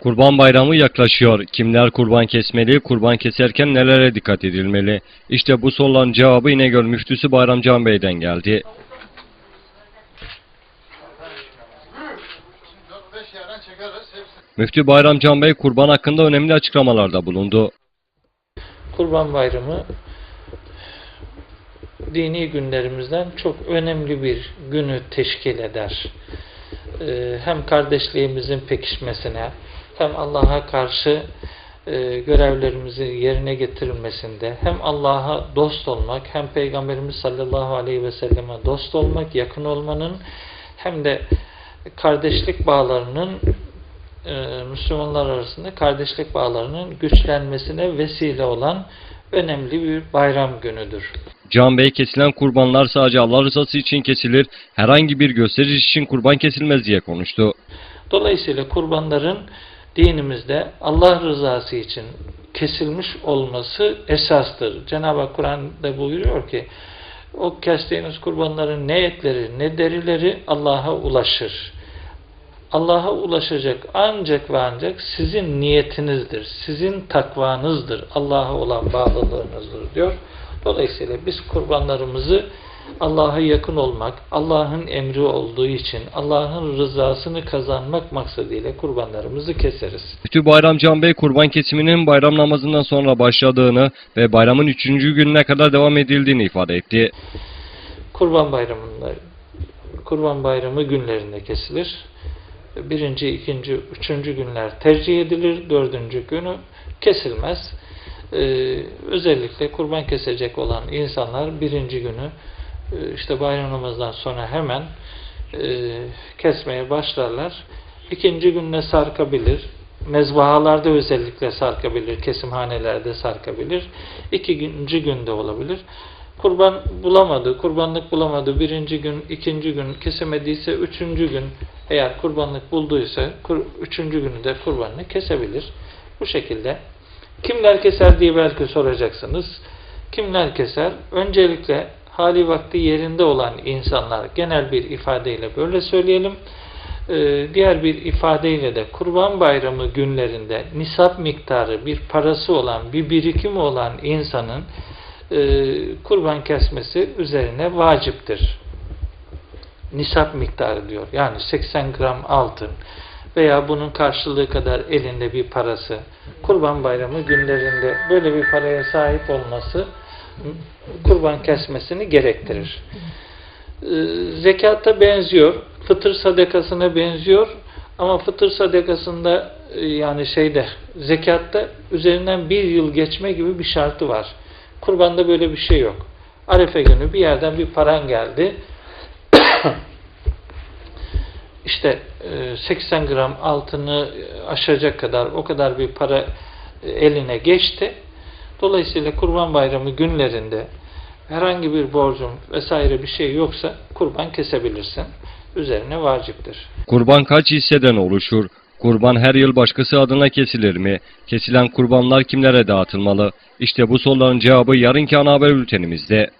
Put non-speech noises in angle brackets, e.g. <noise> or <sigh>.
Kurban bayramı yaklaşıyor. Kimler kurban kesmeli, kurban keserken nelere dikkat edilmeli? İşte bu soruların cevabı İnegöl Müftüsü Bayram Can Bey'den geldi. Müftü Bayram Can Bey kurban hakkında önemli açıklamalarda bulundu. Kurban Bayramı dini günlerimizden çok önemli bir günü teşkil eder. Ee, Hem kardeşliğimizin pekişmesine hem Allah'a karşı e, görevlerimizi yerine getirilmesinde hem Allah'a dost olmak hem Peygamberimiz sallallahu aleyhi ve selleme dost olmak, yakın olmanın hem de kardeşlik bağlarının e, Müslümanlar arasında kardeşlik bağlarının güçlenmesine vesile olan önemli bir bayram günüdür. Can Bey kesilen kurbanlar sadece Allah rızası için kesilir, herhangi bir gösteriş için kurban kesilmez diye konuştu. Dolayısıyla kurbanların dinimizde Allah rızası için kesilmiş olması esastır. Cenab-ı Kur'an'da buyuruyor ki o kestiğiniz kurbanların ne etleri ne derileri Allah'a ulaşır. Allah'a ulaşacak ancak ve ancak sizin niyetinizdir, sizin takvanızdır, Allah'a olan bağlılığınızdır diyor. Dolayısıyla biz kurbanlarımızı Allah'a yakın olmak, Allah'ın emri olduğu için Allah'ın rızasını kazanmak maksadıyla kurbanlarımızı keseriz. Müftü Bayram Can Bey kurban kesiminin bayram namazından sonra başladığını ve bayramın üçüncü gününe kadar devam edildiğini ifade etti. Kurban bayramında Kurban bayramı günlerinde kesilir. Birinci, ikinci, üçüncü günler tercih edilir. Dördüncü günü kesilmez. Ee, özellikle kurban kesecek olan insanlar birinci günü e, işte bayram namazından sonra hemen e, kesmeye başlarlar. İkinci gününe sarkabilir. Mezbahalarda özellikle sarkabilir. Kesimhanelerde sarkabilir. İkinci günde olabilir. Kurban bulamadı, kurbanlık bulamadı. Birinci gün, ikinci gün kesemediyse üçüncü gün eğer kurbanlık bulduysa kur- üçüncü günü de kurbanını kesebilir. Bu şekilde. Kimler keser diye belki soracaksınız. Kimler keser? Öncelikle hali vakti yerinde olan insanlar genel bir ifadeyle böyle söyleyelim. Ee, diğer bir ifadeyle de kurban bayramı günlerinde nisap miktarı bir parası olan bir birikimi olan insanın e, kurban kesmesi üzerine vaciptir. Nisap miktarı diyor. Yani 80 gram altın veya bunun karşılığı kadar elinde bir parası kurban bayramı günlerinde böyle bir paraya sahip olması kurban kesmesini gerektirir. Ee, Zekata benziyor, fıtır sadakasına benziyor ama fıtır sadakasında e, yani şeyde zekatta üzerinden bir yıl geçme gibi bir şartı var. Kurbanda böyle bir şey yok. Arefe günü bir yerden bir paran geldi. <coughs> işte e, 80 gram altını aşacak kadar o kadar bir para e, eline geçti. Dolayısıyla kurban bayramı günlerinde herhangi bir borcun vesaire bir şey yoksa kurban kesebilirsin. Üzerine vaciptir. Kurban kaç hisseden oluşur? Kurban her yıl başkası adına kesilir mi? Kesilen kurbanlar kimlere dağıtılmalı? İşte bu soruların cevabı yarınki ana haber bültenimizde.